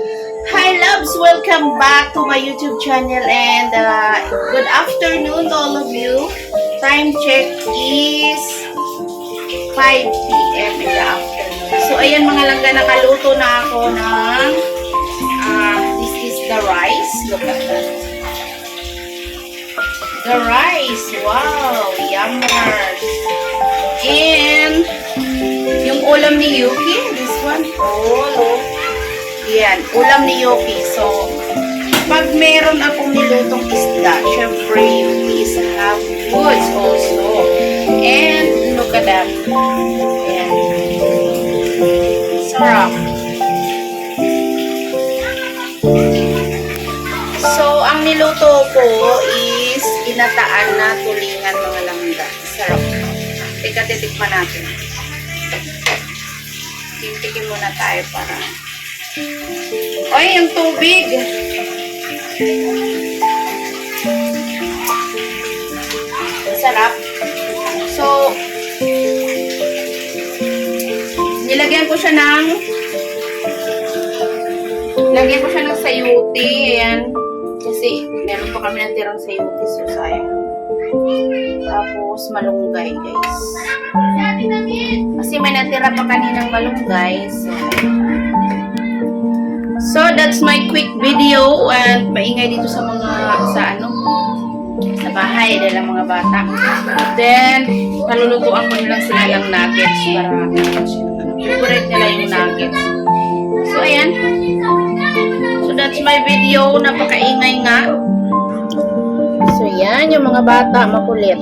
Hi loves! Welcome back to my YouTube channel and uh, good afternoon to all of you. Time check is 5 p.m. in the afternoon. So ayan mga langga, nakaluto na ako ng uh, this is the rice. Look at that. The rice. Wow! Yummers! And yung ulam ni Yuki, this one. Oh, look. Yan, ulam ni Yoki. So, pag meron akong nilutong isda, syempre, Yoki is have foods also. And, look at that. Yan. Sarap. So, ang niluto ko is inataan na tulingan mga langga. Sarap. Teka, titikman natin. Titikin muna tayo para ay, yung tubig. Sarap. So, nilagyan ko siya ng lagyan ko siya ng sayuti. Ayan. Kasi, meron pa kami ng tirang sayuti. So, sayang. Tapos, malunggay, guys. Kasi may natira pa kaninang malunggay. So, So, that's my quick video and maingay dito sa mga, sa ano, sa bahay dahil ang mga bata. Then, kalulutuan ko nilang sila ng nuggets para favorite nila yung nuggets. So, ayan. So, that's my video. Napakaingay nga. So, yan. Yung mga bata, makulit.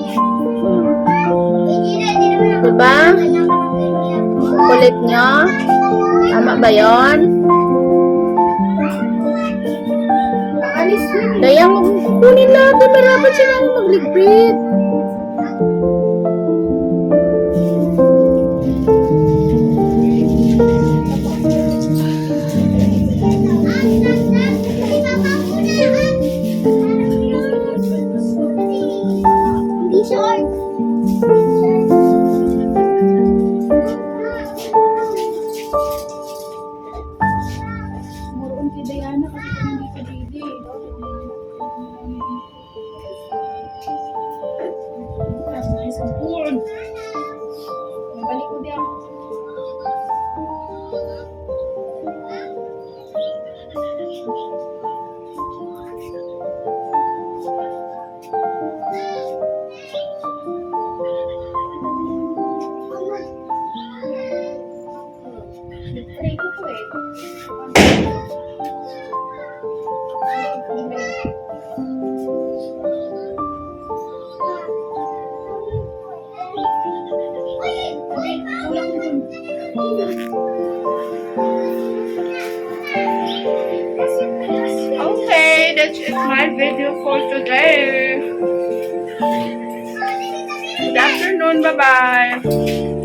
Diba? Kulit nyo. Tama ba yon? Kaya kukunin natin, marapat sila magligpit. Okay, that's it my video for today. Good afternoon, bye-bye.